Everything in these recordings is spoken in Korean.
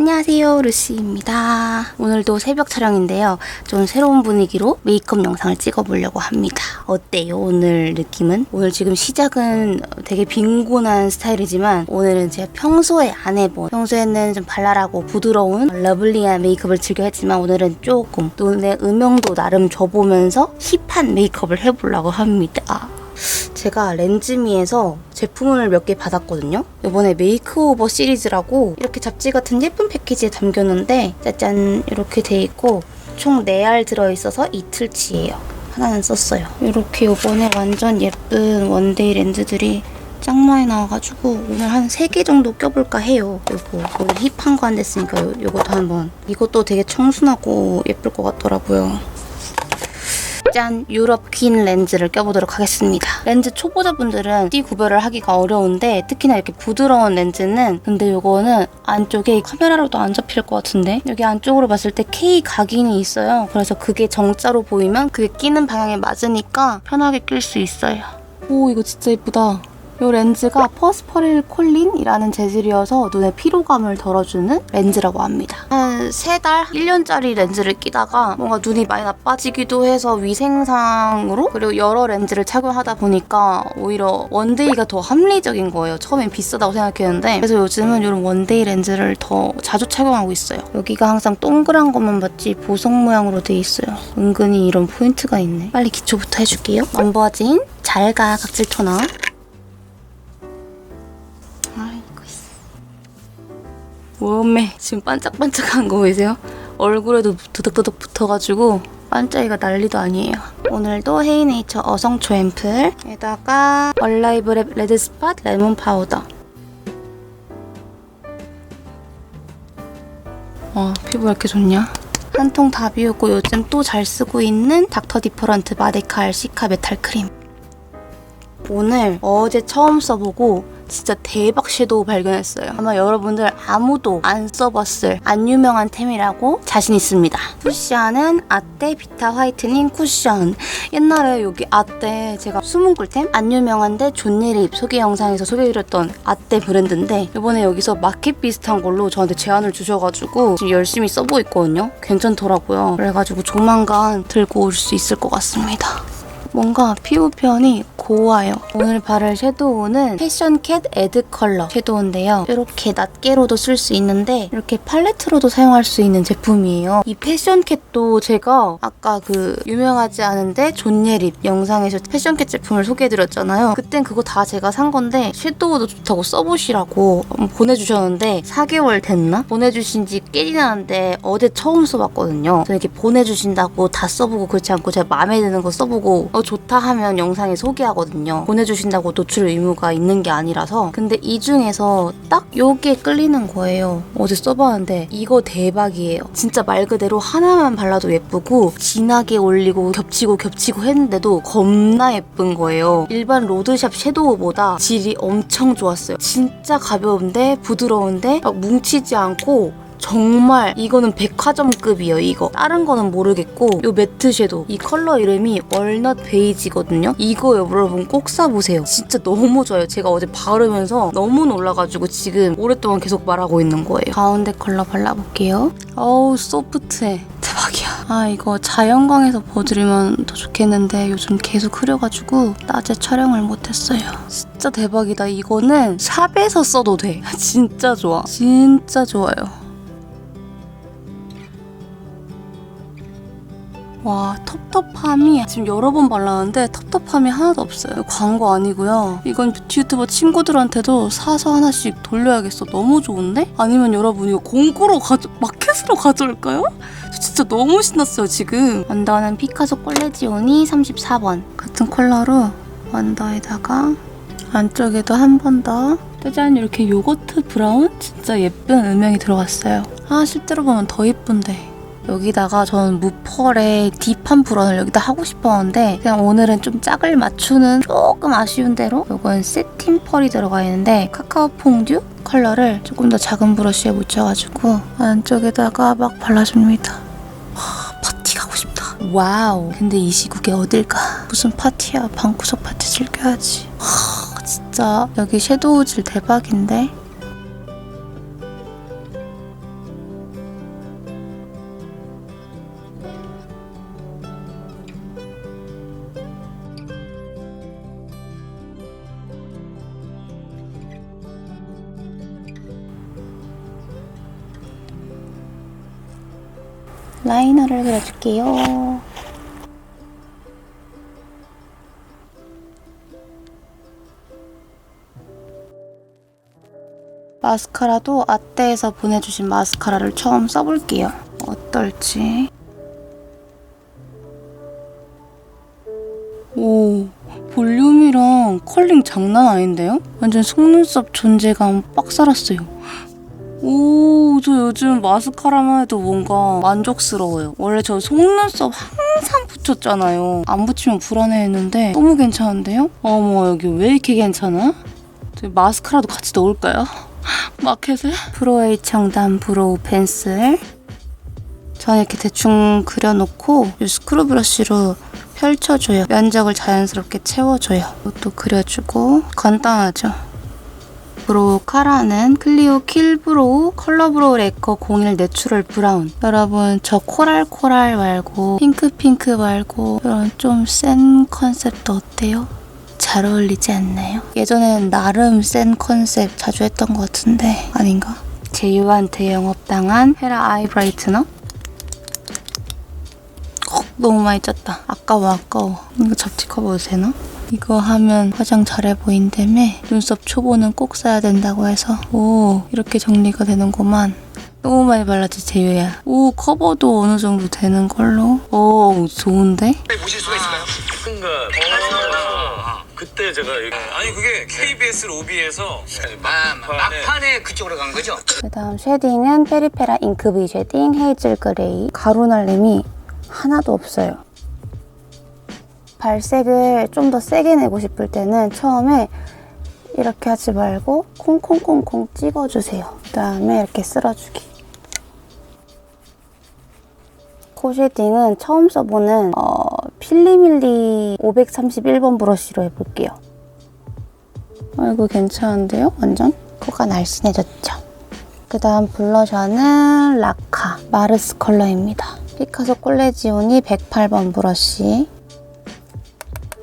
안녕하세요 루시입니다. 오늘도 새벽 촬영인데요. 좀 새로운 분위기로 메이크업 영상을 찍어보려고 합니다. 어때요 오늘 느낌은? 오늘 지금 시작은 되게 빈곤한 스타일이지만 오늘은 제가 평소에 안 해본 평소에는 좀 발랄하고 부드러운 러블리한 메이크업을 즐겨 했지만 오늘은 조금 눈의 음영도 나름 줘보면서 힙한 메이크업을 해보려고 합니다 제가 렌즈미에서 제품을 몇 개 받았거든요. 이번에 메이크오버 시리즈라고 이렇게 잡지 같은 예쁜 패키지에 담겼는데 짜잔 이렇게 돼 있고 총 4알 들어있어서 이틀치예요. 하나는 썼어요. 이렇게 이번에 완전 예쁜 원데이 렌즈들이 짱 많이 나와가지고 오늘 한 3개 정도 껴볼까 해요. 요거 오늘 힙한 거 안 됐으니까 요, 요것도 한번 이것도 되게 청순하고 예쁠 것 같더라고요. 짠! 유럽 퀸 렌즈를 껴보도록 하겠습니다. 렌즈 초보자분들은 띠 구별을 하기가 어려운데 특히나 이렇게 부드러운 렌즈는 근데 이거는 안쪽에 카메라로도 안 잡힐 것 같은데 여기 안쪽으로 봤을 때 K 각인이 있어요. 그래서 그게 정자로 보이면 그게 끼는 방향에 맞으니까 편하게 낄 수 있어요. 오 이거 진짜 예쁘다. 이 렌즈가 퍼스퍼릴 콜린이라는 재질이어서 눈의 피로감을 덜어주는 렌즈라고 합니다. 한 3달? 1년짜리 렌즈를 끼다가 뭔가 눈이 많이 나빠지기도 해서 위생상으로 그리고 여러 렌즈를 착용하다 보니까 오히려 원데이가 더 합리적인 거예요. 처음엔 비싸다고 생각했는데 그래서 요즘은 이런 원데이 렌즈를 더 자주 착용하고 있어요. 여기가 항상 동그란 것만 봤지 보석 모양으로 돼 있어요. 은근히 이런 포인트가 있네. 빨리 기초부터 해줄게요. 넘버진 잘가 각질 토너 몸에 지금 반짝반짝한 거 보이세요? 얼굴에도 두덕두덕 붙어가지고 반짝이가 난리도 아니에요. 오늘도 헤이네이처 어성초 앰플에다가 얼라이브랩 레드스팟 레몬 파우더 와 피부 왜 이렇게 좋냐? 한 통 다 비우고 요즘 또 잘 쓰고 있는 닥터 디퍼런트 마데칼 시카 메탈 크림 오늘 어제 처음 써보고 진짜 대박 섀도우 발견했어요. 아마 여러분들 아무도 안 써봤을 안 유명한 템이라고 자신 있습니다. 쿠션은 아떼 비타 화이트닝 쿠션. 옛날에 여기 아떼 제가 숨은 꿀템 안 유명한데 존예립 소개 영상에서 소개해드렸던 아떼 브랜드인데 이번에 여기서 마켓 비슷한 걸로 저한테 제안을 주셔가지고 지금 열심히 써보고 있거든요. 괜찮더라고요. 그래가지고 조만간 들고 올 수 있을 것 같습니다. 뭔가 피부 표현이 고와요. 오늘 바를 섀도우는 패션 캣 에드 컬러 섀도우인데요. 이렇게 낱개로도 쓸 수 있는데 이렇게 팔레트로도 사용할 수 있는 제품이에요. 이 패션 캣도 제가 아까 그 유명하지 않은데 존예립 영상에서 패션 캣 제품을 소개해드렸잖아요. 그땐 그거 다 제가 산 건데 섀도우도 좋다고 써보시라고 보내주셨는데 4개월 됐나? 보내주신 지 꽤 지났는데 어제 처음 써봤거든요. 이렇게 보내주신다고 다 써보고 그렇지 않고 제가 마음에 드는 거 써보고 어 좋다 하면 영상에 소개하 거든요. 보내주신다고 노출 의무가 있는 게 아니라서 근데 이 중에서 딱 요게 끌리는 거예요. 어제 써봤는데 이거 대박이에요. 진짜 말 그대로 하나만 발라도 예쁘고 진하게 올리고 겹치고 겹치고 했는데도 겁나 예쁜 거예요. 일반 로드샵 섀도우보다 질이 엄청 좋았어요. 진짜 가벼운데 부드러운데 막 뭉치지 않고 정말 이거는 백화점급이에요 이거. 다른 거는 모르겠고 이 매트 섀도우 이 컬러 이름이 월넛 베이지거든요. 이거 여러분 꼭 사보세요. 진짜 너무 좋아요. 제가 어제 바르면서 너무 놀라가지고 지금 오랫동안 계속 말하고 있는 거예요. 가운데 컬러 발라볼게요. 어우 소프트해. 대박이야. 아 이거 자연광에서 보여드리면 더 좋겠는데 요즘 계속 흐려가지고 낮에 촬영을 못했어요. 진짜 대박이다. 이거는 샵에서 써도 돼. 진짜 좋아. 진짜 좋아요 와 텁텁함이 지금 여러 번 발랐는데 텁텁함이 하나도 없어요. 광고 아니고요. 이건 뷰티 유튜버 친구들한테도 사서 하나씩 돌려야겠어. 너무 좋은데? 아니면 여러분 이거 공구로 가져 마켓으로 가져올까요? 저 진짜 너무 신났어요 지금. 언더는 피카소 콜레지오니 34번. 같은 컬러로 언더에다가 안쪽에도 한 번 더. 짜잔 이렇게 요거트 브라운? 진짜 예쁜 음영이 들어갔어요. 아 실제로 보면 더 예쁜데 여기다가 저는 무펄의 딥한 브런을 여기다 하고 싶었는데 그냥 오늘은 좀 짝을 맞추는 조금 아쉬운 대로 이건 세팅 펄이 들어가 있는데 카카오 퐁듀 컬러를 조금 더 작은 브러쉬에 묻혀가지고 안쪽에다가 막 발라줍니다. 와, 파티 가고 싶다. 와우. 근데 이 시국에 어딜가? 무슨 파티야? 방구석 파티 즐겨야지. 하, 진짜 여기 섀도우 질 대박인데 라이너를 그려줄게요. 마스카라도 아떼에서 보내주신 마스카라를 처음 써볼게요. 어떨지. 오, 볼륨이랑 컬링 장난 아닌데요? 완전 속눈썹 존재감 빡 살았어요. 오, 저 요즘 마스카라만 해도 뭔가 만족스러워요. 원래 저 속눈썹 항상 붙였잖아요. 안 붙이면 불안해했는데 너무 괜찮은데요? 어머, 여기 왜 이렇게 괜찮아? 저 마스카라도 같이 넣을까요? 마켓에? 브로에이 청담 브로우 펜슬. 저는 이렇게 대충 그려놓고 이 스크루 브러쉬로 펼쳐줘요. 면적을 자연스럽게 채워줘요. 이것도 그려주고 간단하죠. 브로우 카라는 클리오 킬브로우 컬러 브로우 레커 01 내추럴 브라운 여러분 저 코랄 코랄 말고 핑크 핑크 말고 이런 좀 센 컨셉도 어때요? 잘 어울리지 않나요? 예전엔 나름 센 컨셉 자주 했던 것 같은데 아닌가? 제이유한테 영업당한 헤라 아이 브라이트너 어, 너무 많이 쪘다. 아까워, 아까워. 이거 잡지 커버도 되나? 이거 하면 화장 잘해 보인다며 눈썹 초보는 꼭 써야 된다고 해서 오 이렇게 정리가 되는구만 너무 많이 발랐지 제유야 오 커버도 어느 정도 되는 걸로 오 좋은데? 보실 수가 있을까요? 큰가 아. 그때 제가 여기 아니 그게 KBS 로비에서 막- 막판에, 그쪽으로 간 거죠? 그 다음 쉐딩은 페리페라 잉크 V 쉐딩 헤이즐 그레이 가루 날림이 하나도 없어요. 발색을 좀 더 세게 내고 싶을 때는 처음에 이렇게 하지 말고 콩콩콩콩 찍어주세요. 그 다음에 이렇게 쓸어주기. 코 쉐딩은 처음 써보는 어, 필리밀리 531번 브러쉬로 해볼게요. 아이고 괜찮은데요? 완전? 코가 날씬해졌죠? 그 다음 블러셔는 라카 마르스 컬러입니다. 피카소 콜레지오니 108번 브러쉬.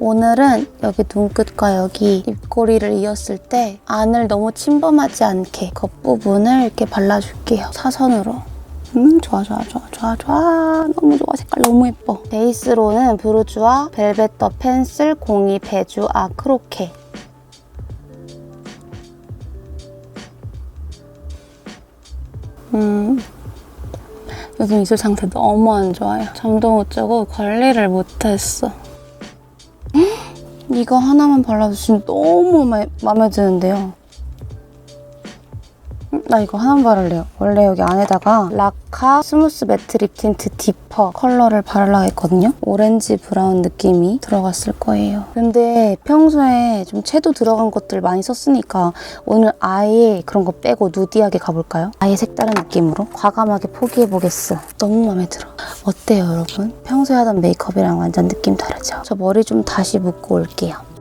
오늘은 여기 눈끝과 여기 입꼬리를 이었을 때 안을 너무 침범하지 않게 겉부분을 이렇게 발라줄게요. 사선으로. 음 좋아 좋아 좋아 좋아 좋아 너무 좋아 색깔 너무 예뻐 베이스로는 브루즈와 벨벳 더 펜슬 02 베주 아크로케 음, 요즘 이슬 상태 너무 안 좋아요. 잠도 못 자고 관리를 못했어. 헉, 이거 하나만 발라도 지금 너무 마, 마음에 드는데요. 음, 나 이거 하나만 바를래요. 원래 여기 안에다가 라카 스무스 매트 립 틴트 디퍼 컬러를 바르려고 했거든요. 오렌지 브라운 느낌이 들어갔을 거예요. 근데 평소에 좀 채도 들어간 것들 많이 썼으니까 오늘 아예 그런 거 빼고 누디하게 가볼까요? 아예 색다른 느낌으로 과감하게 포기해보겠어. 너무 마음에 들어. 어때요, 여러분? 평소에 하던 메이크업이랑 완전 느낌 다르죠? 저 머리 좀 다시 묶고 올게요.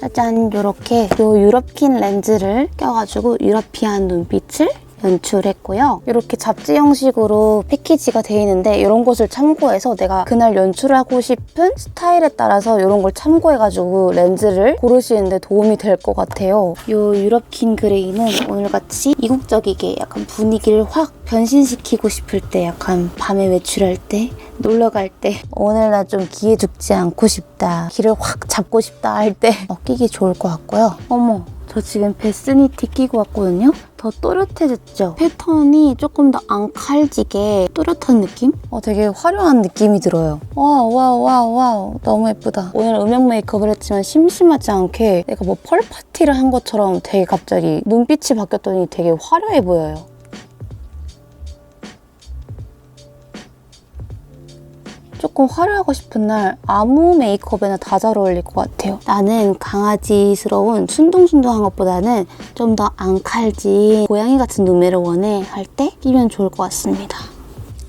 짜잔 이렇게 요 유럽킨 렌즈를 껴가지고 유러피안 눈빛을 연출했고요. 이렇게 잡지 형식으로 패키지가 돼 있는데 이런 것을 참고해서 내가 그날 연출하고 싶은 스타일에 따라서 이런 걸 참고해가지고 렌즈를 고르시는데 도움이 될 것 같아요. 이 유럽킨 그레이는 오늘같이 이국적이게 약간 분위기를 확 변신시키고 싶을 때 약간 밤에 외출할 때 놀러 갈 때 오늘 나 좀 기에 죽지 않고 싶다 기를 확 잡고 싶다 할때 어, 끼기 좋을 것 같고요 어머 저 지금 베스니티 끼고 왔거든요? 더 또렷해졌죠? 패턴이 조금 더 안 칼지게 또렷한 느낌? 어, 되게 화려한 느낌이 들어요. 와우 와우 와우 와우. 너무 예쁘다. 오늘 음영 메이크업을 했지만 심심하지 않게 내가 뭐 펄 파티를 한 것처럼 되게 갑자기 눈빛이 바뀌었더니 되게 화려해 보여요 조금 화려하고 싶은 날 아무 메이크업에나 다 잘 어울릴 것 같아요. 나는 강아지스러운 순둥순둥한 것보다는 좀더안 칼진 고양이 같은 눈매를 원해 할 때 끼면 좋을 것 같습니다.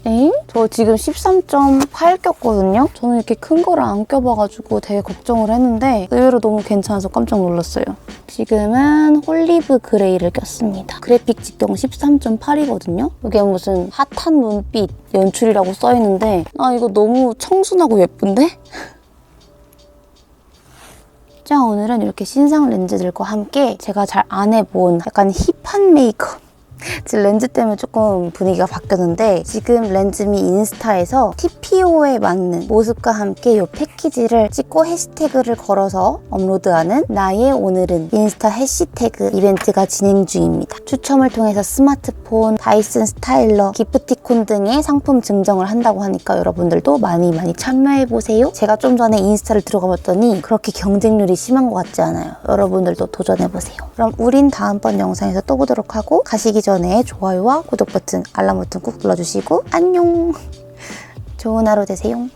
에? 저 지금 13.8 꼈거든요? 저는 이렇게 큰 거를 안 껴봐가지고 되게 걱정을 했는데 의외로 너무 괜찮아서 깜짝 놀랐어요. 지금은 홀리브 그레이를 꼈습니다. 그래픽 직경 13.8이거든요? 이게 무슨 핫한 눈빛 연출이라고 써있는데 아 이거 너무 청순하고 예쁜데? 자, 오늘은 이렇게 신상 렌즈들과 함께 제가 잘 안 해본 약간 힙한 메이크업 지금 렌즈 때문에 조금 분위기가 바뀌었는데 지금 렌즈미 인스타에서 TPO에 맞는 모습과 함께 이 패키지를 찍고 해시태그를 걸어서 업로드하는 나의 오늘은 인스타 해시태그 이벤트가 진행 중입니다. 추첨을 통해서 스마트폰, 다이슨 스타일러, 기프티콘 등의 상품 증정을 한다고 하니까 여러분들도 많이 많이 참여해보세요. 제가 좀 전에 인스타를 들어가 봤더니 그렇게 경쟁률이 심한 것 같지 않아요. 여러분들도 도전해보세요. 그럼 우린 다음번 영상에서 또 보도록 하고 가시기 전에 좋아요와 구독 버튼, 알람 버튼 꾹 눌러주시고 안녕! 좋은 하루 되세요.